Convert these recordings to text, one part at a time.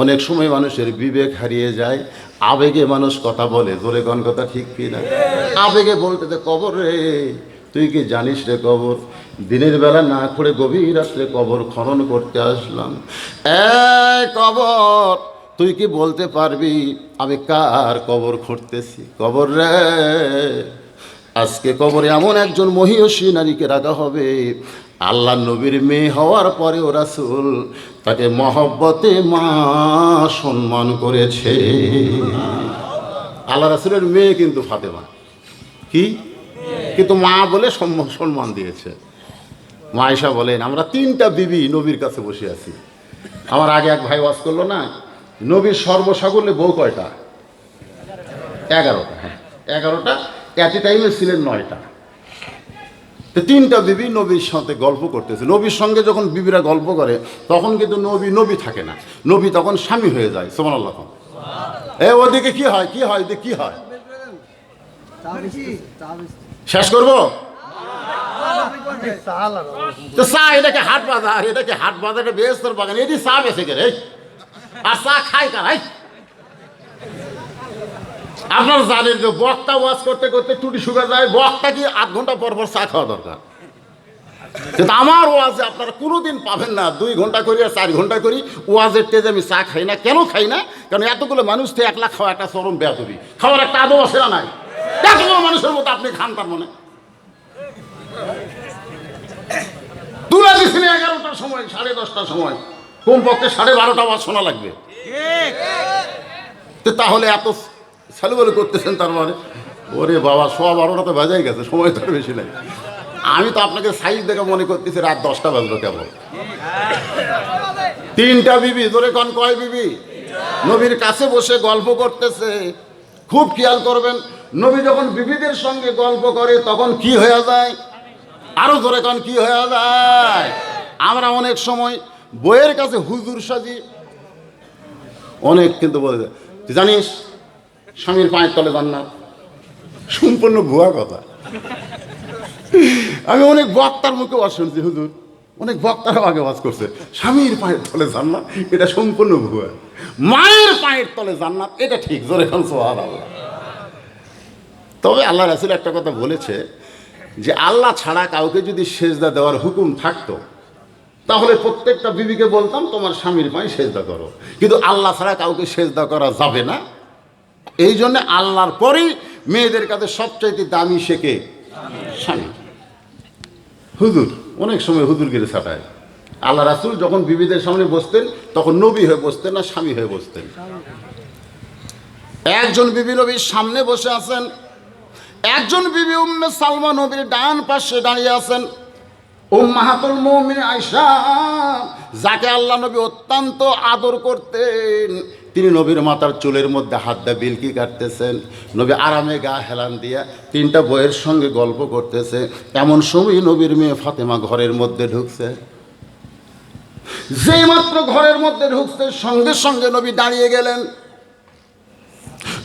অনেক সময় মানুষের বিবেক হারিয়ে যায়। আবেগে মানুষ কথা বলে, জোরে গণ কথা ঠিক কি না আবেগে বলতে তো কবর রে, তুই কি জানিস রে কবর? দিনের বেলা না করে গভীর রাত্রে কবর খনন করতে আসলাম। এ কবর, তুই কি বলতে পারবি? আমি কার কবর খুঁড়তেছি? কবর রে, আজকে কবরে এমন একজন মহিষী নারীকে রাখা হবে। আল্লাহ নবীর মেয়ে হওয়ার পরে ও রাসুল তাকে মহব্বতে মা সম্মান করেছে। আল্লাহ রাসুলের মেয়ে কিন্তু ফাতেমা। কি? কিন্তু মা বলে সম্মান দিয়েছে। মা আয়সা বলেন, আমরা তিনটা বিবি নবীর কাছে বসে আছি। আমার আগে এক ভাই ওয়াজ করল না? নবীর সর্বসাগরে বউ কয়টা? এগারোটা হ্যাঁ। এগারোটা অ্যাট এ টাইমে ছিলেন নয়টা। তো তিনটা বিবি নবীর সাথে গল্প করতেছে। নবীর সঙ্গে যখন বিবিরা গল্প করে, তখন কিন্তু নবী নবী থাকে না। নবী তখন স্বামী হয়ে যায়। সোমান আল্লাহ এ, ওদিকে কি হয়? কি হয়? কি হয়? শেষ করব? তো এটাকে হাট বাজার, এটাকে হাট বাজার, এটা বেস্তর বাগান। এটি চা বেছে রে আর চা খায় কারাই আপনার জানেন যে বক্তা ওয়াজ করতে করতে টুটি শুকা যায় বক্তা কি আধ ঘণ্টা পর পর চা খাওয়া দরকার? কিন্তু আমার ওয়াজে আপনারা কোনোদিন পাবেন না দুই ঘণ্টা করি আর চার ঘণ্টা করি ওয়াজের তেজে আমি চা খাই না। কেন খাই না? কারণ এতগুলো মানুষ তো একলা খাওয়া একটা চরম বেয়াতবি খাওয়ার একটা আদৌ না নাই। এতগুলো মানুষের মতো আপনি খান তার মনে। তুলে দিচ্ছেন এগারোটার সময় সাড়ে দশটার সময় কমপক্ষে সাড়ে বারোটা ওয়াজ শোনা লাগবে। তাহলে এত স্যালুবেলু করতেছেন তার মানে? ওরে বাবা সোয়া বারোটা তো বাজাই গেছে, সময় তো বেশি নাই। আমি তো আপনাকে সাইজ দেখে মনে করতেছি রাত দশটা বাজলো কেবল। তিনটা বিবি ধরে কন, কয় বিবি? নবীর কাছে বসে গল্প করতেছে। খুব খেয়াল করবেন, নবী যখন বিবিদের সঙ্গে গল্প করে, তখন কি হয়ে যায়? আরও ধরে কন, কি হয়ে যায়? আমরা অনেক সময় বইয়ের কাছে হুজুর সাজি, অনেক কিন্তু বলে জানিস স্বামীর পায়ের তলে জান্নাত সম্পূর্ণ ভুয়া কথা। আমি অনেক বক্তার মুখে ওয়াজ শুনছি, হুজুর। অনেক বক্তারাও আগে ওয়াজ করছে, স্বামীর পায়ের তলে জান্নাত, এটা সম্পূর্ণ ভুয়া। মায়ের পায়ের তলে জান্নাত, এটা ঠিক, জোরে খান সোহার আল্লাহ তবে আল্লাহ রাসুল একটা কথা বলেছে যে, আল্লাহ ছাড়া কাউকে যদি সেজদা দেওয়ার হুকুম থাকতো, তাহলে প্রত্যেকটা বিবিকে বলতাম, তোমার স্বামীর পায়ে সেজদা করো। কিন্তু আল্লাহ ছাড়া কাউকে সেজদা করা যাবে না। এই জন্য আল্লাহর পরেই মেয়েদের কাছে সবচাইতে দামি শেখে স্বামী। হুজুর, অনেক সময় হুজুর গিরে ছাটায়। আল্লাহ রাসুল যখন বিবিদের সামনে বসতেন, তখন নবী হয়ে বসতেন না স্বামী হয়ে বসতেন। একজন বিবি নবীর সামনে বসে আছেন, একজন বিবি উম্মে সালমা নবীর ডান পাশে দাঁড়িয়ে আছেন। উম্মাহাতুল মুমিন আয়সা যাকে আল্লাহ নবী অত্যন্ত আদর করতেন। তিনি নবীর মাতার চুলের মধ্যে হাত দিয়ে বিলকি কাটতেছেন। নবী আরামে গা হেলান দিয়া তিনটা বইয়ের সঙ্গে গল্প করতেছে। এমন সময় নবীর মেয়ে ফাতেমা ঘরের মধ্যে ঢুকছে। যেই মাত্র ঘরের মধ্যে ঢুকছে, সঙ্গে সঙ্গে নবী দাঁড়িয়ে গেলেন।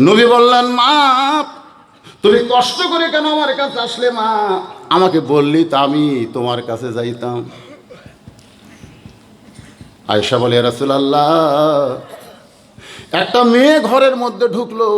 নবী বললেন, মা, তুমি কষ্ট করে কেন আমার কাছে আসলে মা? আমাকে বললি তা আমি তোমার কাছে যাইতাম। আয়সা বলে রাসুলাল্লাহ একটা মেয়ে ঘরের মধ্যে ঢুকলো।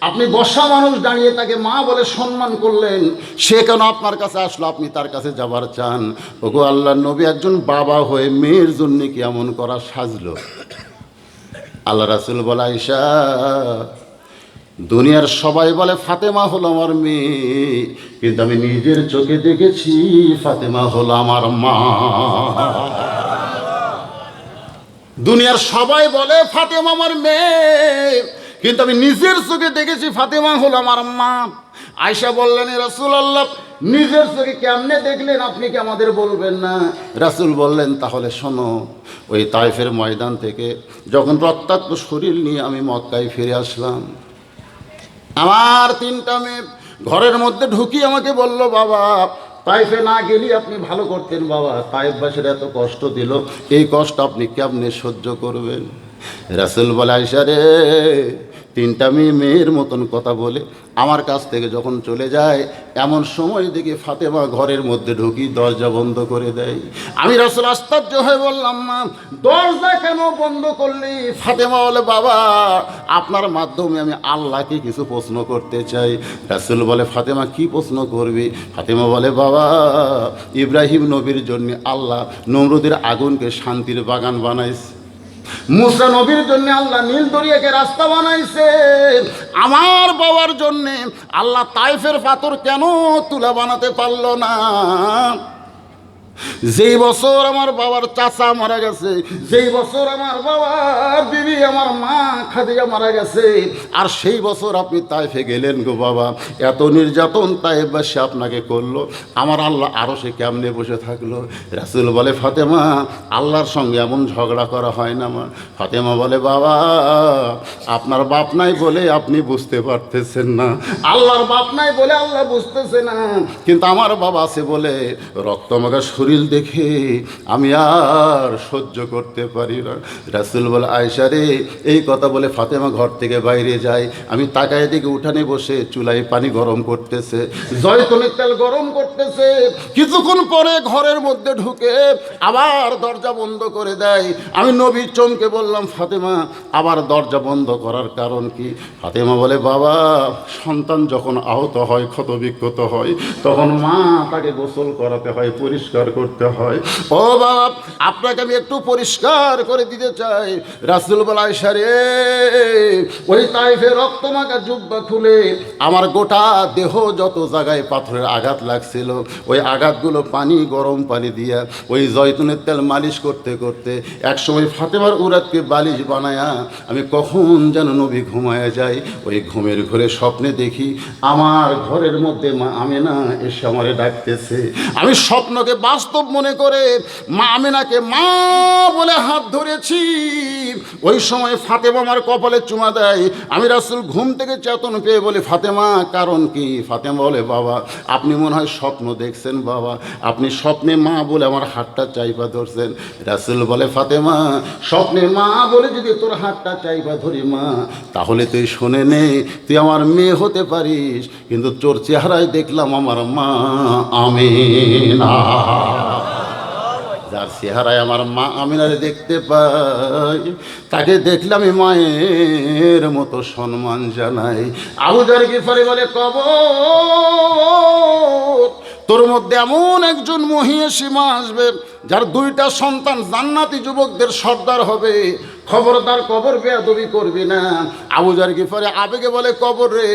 আপনি বসা মানুষ দাঁড়িয়ে তাকে মা বলে সম্মান করলেন, সে কেন আপনার কাছে আসলো? আপনি তার কাছে যাবার চান। ওগো আল্লাহ, নবী একজন বাবা হয়ে মেয়ের জন্য কি এমন করা সাজলো? আল্লাহ রাসুল বলে আয়সা দুনিয়ার সবাই বলে, ফাতেমা হলো আমার মেয়ে। কিন্তু আমি নিজের চোখে দেখেছি, ফাতেমা হলো আমার মা। দুনিয়ার সবাই বলে, ফাতেমা আমার মেয়ে। কিন্তু আমি নিজের চোখে দেখেছি ফাতেমা হলো আমার মা। আয়সা বললেন রাসুল আল্লাহ নিজের চোখে কেমনে দেখলেন আপনি কি আমাদের বলবেন না? রাসুল বললেন, তাহলে শোনো, ওই তাইফের ময়দান থেকে যখন রক্তাক্ত শরীর নিয়ে আমি মক্কায় ফিরে আসলাম, আমার তিনটা মেয়ে ঘরের মধ্যে ঢুকি আমাকে বলল, বাবা তাইফে না গেলেই আপনি ভালো করতেন বাবা। তাইফবাসীর এত কষ্ট দিল। এই কষ্ট আপনি কেমনে সহ্য করবেন? রাসেল বলে আইসা রে তিনটা মেয়ে মেয়ের মতন কথা বলে আমার কাছ থেকে যখন চলে যায়, এমন সময় দেখে ফাতেমা ঘরের মধ্যে ঢুকি, দরজা বন্ধ করে দেয়। আমি রাসুল আশ্চর্য হয়ে বললাম, মা, দরজা কেন বন্ধ করলি? ফাতেমা বলে, বাবা, আপনার মাধ্যমে আমি আল্লাহকে কিছু প্রশ্ন করতে চাই। রাসুল বলে, ফাতেমা, কি প্রশ্ন করবি? ফাতেমা বলে, বাবা, ইব্রাহিম নবীর জন্য আল্লাহ নমরুদের আগুনকে শান্তির বাগান বানাইছে। মুসা নবীর জন্য আল্লাহ নীল দরিয়াকে রাস্তা বানাইছে। আমার বাবার জন্যে আল্লাহ তাইফের পাথর কেন তুলা বানাতে পারল না? যেই বছর আমার বাবার চাচা মারা গেছে, যেই বছর আমার বাবার বিবি আমার মা খাদিজা মারা গেছে, আর সেই বছর আপনি তাইফে গেলেন গো বাবা। এত নির্যাতন তাইফবাসী আপনাকে করল। আমার আল্লাহ আরও সে কেমনে বসে থাকল? রাসুল বলে, ফাতেমা, আল্লাহর সঙ্গে এমন ঝগড়া করা হয় না মা। ফাতেমা বলে, বাবা, আপনার বাপ নাই বলে আপনি বুঝতে পারতেছেন না। আল্লাহর বাপ নাই বলে আল্লাহ বুঝতেছে না। কিন্তু আমার বাবা আছে বলে রক্তমাখা শরীর দেখে আমি আর সহ্য করতে পারি না। রাসুল বলে আয়সা রে, এই কথা বলে ফাতেমা ঘর থেকে বাইরে যায়। আমি তাকায় দিকে উঠানে বসে চুলায় পানি গরম করতেছে জয়তনের তেল গরম করতেছে। কিছুক্ষণ পরে ঘরের মধ্যে ঢুকে আবার দরজা বন্ধ করে দেয়। আমি নবীর চমকে বললাম, ফাতেমা, আবার দরজা বন্ধ করার কারণ কি? ফাতেমা বলে, বাবা, সন্তান যখন আহত হয় ক্ষত বিক্ষত হয়, তখন মা তাকে গোসল করাতে হয়, পরিষ্কার করতে হয়। ও বাবা আপনাকে আমি একটু পরিষ্কার করে দিতে চাই। রাসুল বলাই সারে ওই তাইফে রক্তমাখা জুব্বা খুলে আমার গোটা দেহ যত জায়গায় পাথরের আঘাত লাগছিল, ওই আঘাতগুলো পানি, গরম পানি দিয়া ওই জয়তুনের তেল মালিশ করতে করতে একসময় ফাতেমার উরাতকে বালিশ বানায়া আমি কখন যেন নবী ঘুমায়া যাই, ওই ঘুমের ঘরে স্বপ্নে দেখি আমার ঘরের মধ্যে মা আমেনা এসে আমারে ডাকতেছে। আমি স্বপ্নকে বাস্তব মনে করে মা আমেনাকে মা বলে হাত ধরেছি। ওই সময় ফাতেমা আমার কপালে চুমা দেয়। আমি রাসুল ঘুম থেকে চেতন পেয়ে বলি, ফাতেমা, কারণ কি? ফাতেমা বলে, বাবা, আপনি মনে হয় স্বপ্ন দেখছেন, বাবা। আপনি স্বপ্নে মা বলে আমার হাতটা চাইপা ধরছেন। রাসুল বলে, ফাতেমা, স্বপ্নে মা বলে যদি তোর হাতটা চাইপা ধরি মা, তাহলে তুই শুনে নে, তুই আমার মেয়ে হতে পারিস। কিন্তু তোর চেহারায় দেখলাম আমার মা আমিনা। যার চেহারায় আমার মা আমি আমিনারে দেখতে পাই। তাকে দেখলে আমি মায়ের মতো সম্মান জানাই। আবুদার গিফারি বলে, কবর, তোর মধ্যে এমন একজন মহিষী মা আসবে, যার দুইটা সন্তান জান্নাতি যুবকদের সর্দার হবে। খবরদার কবর বেয়াদবি করবি না। আবুজার গিফারে আবেগে বলে, কবর রে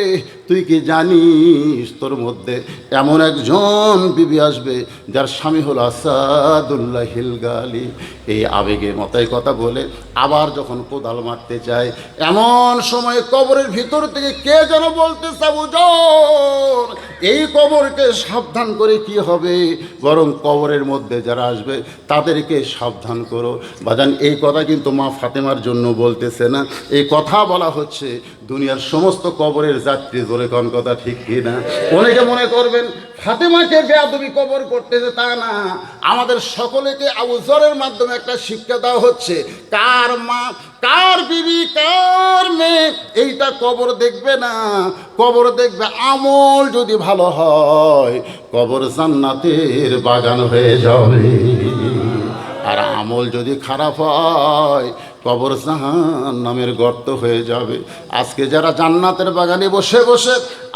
তুই কি জানিস তোর মধ্যে এমন একজন বিবি আসবে যার স্বামী হল আসাদুল্লাহ হিলগালি? এই আবেগে মতাই কথা বলে আবার যখন কোদাল মারতে চায় এমন সময় কবরের ভিতর থেকে কে যেন বলতে সাবুজন এই কবরকে সাবধান করে কি হবে? বরং কবরের মধ্যে যারা আসবে, তাদেরকে সাবধান করো। বাজান, এই কথা কিন্তু মা ফাতেমার জন্য বলতেছে না। এই কথা বলা হচ্ছে দুনিয়ার সমস্ত কবরের যাত্রী জোরে কোন কথা ঠিক কি না? অনেকে মনে করবেন, ফাতেমাকে বেয়াদবি কবর করতেছে তা না। আমাদের সকলেকে আউজরের মাধ্যমে একটা শিক্ষা দেওয়া হচ্ছে, কার মা, কার বিবি, কার মেয়ে, এইটা কবর দেখবে না। কবর দেখবে আমল যদি ভালো হয়, কবর জান্নাতের বাগান হয়ে যাবে। আর আমল যদি খারাপ হয় কবর জাহান নামের গর্ত হয়ে যাবে। আজকে যারা জান্নাতের বাগানে বসে বসে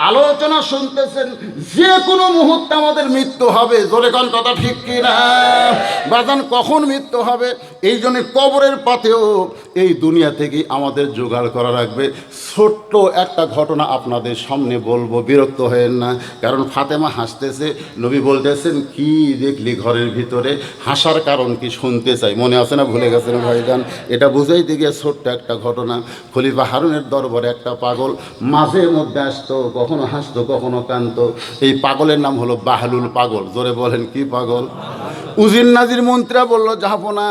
আলোচনা শুনতেছেন, যে কোনো মুহূর্তে আমাদের মৃত্যু হবে। জোরে কোন কথা ঠিক কি না বাজান, কখন মৃত্যু হবে? এই জন্য কবরের পাতেও এই দুনিয়া থেকে আমাদের জোগাড় করা রাখবে ছোট্ট একটা ঘটনা আপনাদের সামনে বলব, বিরক্ত হয়েন না। কারণ ফাতেমা হাসতেছে, নবী বলতেছেন, কি দেখলি ঘরের ভিতরে? হাসার কারণ কি শুনতে চাই। মনে আছে না? ভুলে গেছেন ভাইজান? এটা বুঝাইতে গিয়ে ছোট্ট একটা ঘটনা। খলিফা হারুনের দরবারে একটা পাগল মাঝে মধ্যে আসতো, কখনো হাসতো, কখনো কানতো। এই পাগলের নাম হলো বাহলুল পাগল। জোরে বলেন, কি পাগল? উজির নাজির মন্ত্রীরা বলল জাহাপনা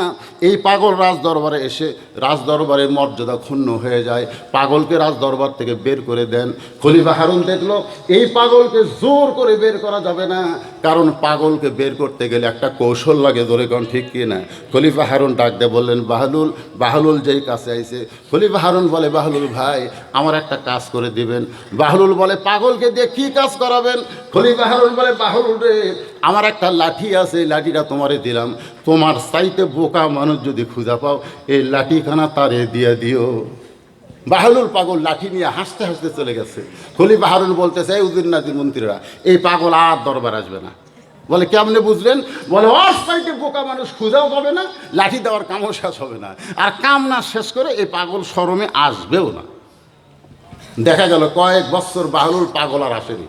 এই পাগল রাজ দরবারে এসে রাজ দরবারের মর্যাদা ক্ষুণ্ণ হয়ে যায়। পাগলকে রাজ দরবার থেকে বের করে দেন। খলিফা হারুন দেখল, এই পাগলকে জোর করে বের করা যাবে না। কারণ পাগলকে বের করতে গেলে একটা কৌশল লাগে ধরে কোন, ঠিক কি না? খলিফা হারুন ডাক দিয়ে বললেন বাহলুল বাহলুল যেই কাছে আইছে। খলিফা হারুন বলে বাহলুল ভাই, আমার একটা কাজ করে দিবেন। বাহলুল বলে, পাগলকে দিয়ে কি কাজ করাবেন? খলিফা হারুন বলে বাহলুল রে আমার একটা লাঠি আছে লাঠিটা তোমারে দিলাম। তোমার সাইতে বোকা মানুষ যদি খুঁজা পাও, এই লাঠিখানা তারে দিয়ে দিও। বাহলুল পাগল লাঠি নিয়ে হাসতে হাসতে চলে গেছে। খলিফা হারুন বলতেছে, এই উদ্দিন নাজির মন্ত্রীরা, এই পাগল আর দরবার আসবে না। বলে, কেমনে বুঝলেন? বলে সাইডে বোকা মানুষ খুঁজাও পাবে না, লাঠি দেওয়ার কামও শেষ হবে না। আর কাম না শেষ করে এই পাগল শরমে আসবেও না। দেখা গেল, কয়েক বছর বাহলুল পাগল আর আসেনি।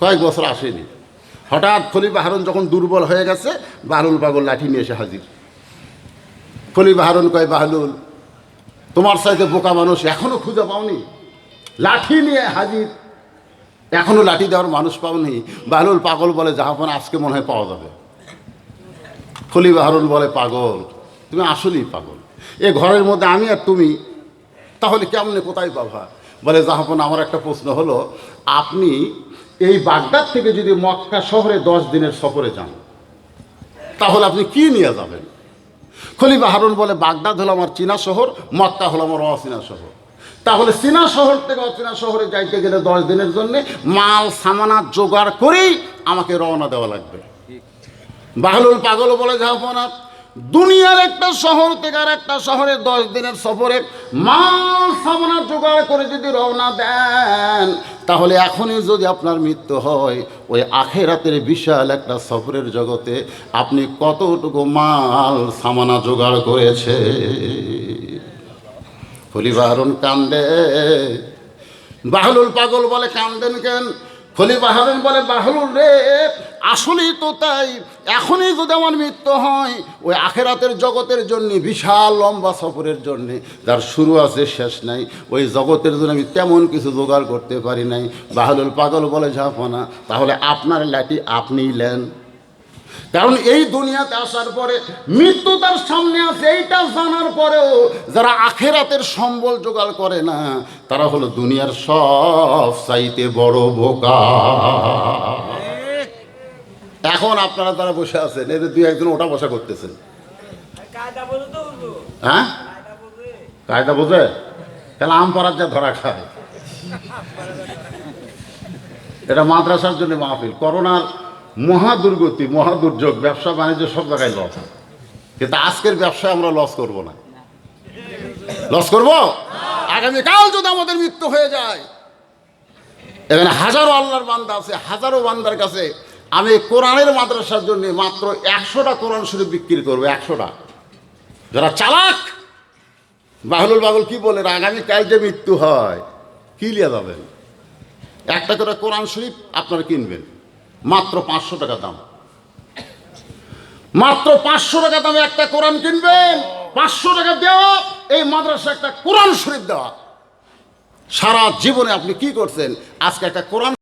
কয়েক বছর আসেনি। হঠাৎ খলিফা হারুন যখন দুর্বল হয়ে গেছে, বাহলুল পাগল লাঠি নিয়ে এসে হাজির। খলিফা হারুন কয়, বাহলুল, তোমার সাথে বোকা মানুষ এখনও খুঁজে পাওনি। লাঠি নিয়ে হাজির। এখনও লাঠি দেওয়ার মানুষ পাওনি। বাহলুল পাগল বলে জাহাপন আজকে মনে হয় পাওয়া যাবে। খলিফা হারুন বলে, পাগল, তুমি আসলেই পাগল। এ ঘরের মধ্যে আমি আর তুমি, তাহলে কেমনে কোথায় পাবা? বলে জাহাপন আমার একটা প্রশ্ন হলো, আপনি এই বাগদাদ থেকে যদি মক্কা শহরে দশ দিনের সফরে যান, তাহলে আপনি কি নিয়ে যাবেন? খলিফা হারুন বলে, বাগদাদ হলো আমার চীনা শহর, মক্কা হলো আমার অচীনা শহর। তাহলে চীনা শহর থেকে অচীনা শহরে যাইতে গেলে দশ দিনের জন্য মাল সামানা জোগাড় করেই আমাকে রওনা দেওয়া লাগবে। বাহলুল পাগল বলে যাব দুনিয়ার একটা শহর থেকে আর একটা শহরে দশ দিনের সফরে মাল সামনা জোগাড় করে যদি রওনা দেন, তাহলে এখনই যদি আপনার মৃত্যু হয়, ওই আখেরাতের বিশাল একটা সফরের জগতে আপনি কতটুকু মাল সামানা জোগাড় করেছে খলিবাহরুন কান্দে, বাহলুল পাগল বলে কান্দেন কেন? খলিফা হারুন বলে, বাহলুর রে, আসলেই তো তাই। এখনই যদি আমার মৃত্যু হয়, ওই আখেরাতের জগতের জন্য, বিশাল লম্বা সফরের জন্য। যার শুরু আছে, শেষ নাই। ওই জগতের জন্য আমি তেমন কিছু জোগাড় করতে পারি নাই। বাহলুল পাগল বলে ঝাঁপনা তাহলে আপনার লাঠি আপনিই নেন। কারণ এই দুনিয়াতে আসার পরে মৃত্যু তার সামনে আছে এইটা জানার পরেও যারা আখেরাতের সম্বল জোগাড় করে না তারা হলো দুনিয়ার সব চাইতে বড় বোকা। এখন আপনারা তারা বসে আছেন এদের দুই একজন ওটা বসা করতেছেন। হ্যাঁ? কায়দা বোঝে তাহলে আম পাড়ার যা ধরা খায়। এটা মাদ্রাসার জন্য মাহফিল করোনার মহা দুর্গতি মহা দুর্যোগ ব্যবসা, বাণিজ্য সব জায়গায় লস কিন্তু আজকের ব্যবসায় আমরা লস করব না। লস করব? আগামীকাল যদি আমাদের মৃত্যু হয়ে যায়, এখানে হাজারো আল্লাহর বান্দা আছে, হাজারো বান্দার কাছে আমি কোরআনের মাদ্রাসার জন্য মাত্র একশোটা কোরআন শরীফ বিক্রি করব, একশোটা। যারা চালাক, বাহলুল বাগল কি বলেন, আগামীকাল যে মৃত্যু হয়, কি লিয়া যাবেন? একটা করে কোরআন শরীফ আপনারা কিনবেন। মাত্র পাঁচশো টাকা দাম। মাত্র পাঁচশো টাকা দামে একটা কোরআন কিনবেন। পাঁচশো টাকা দেওয়া, এই মাদ্রাসা একটা কোরআন শরীফ দেওয়া। সারা জীবনে আপনি কি করছেন? আজকে একটা কোরআন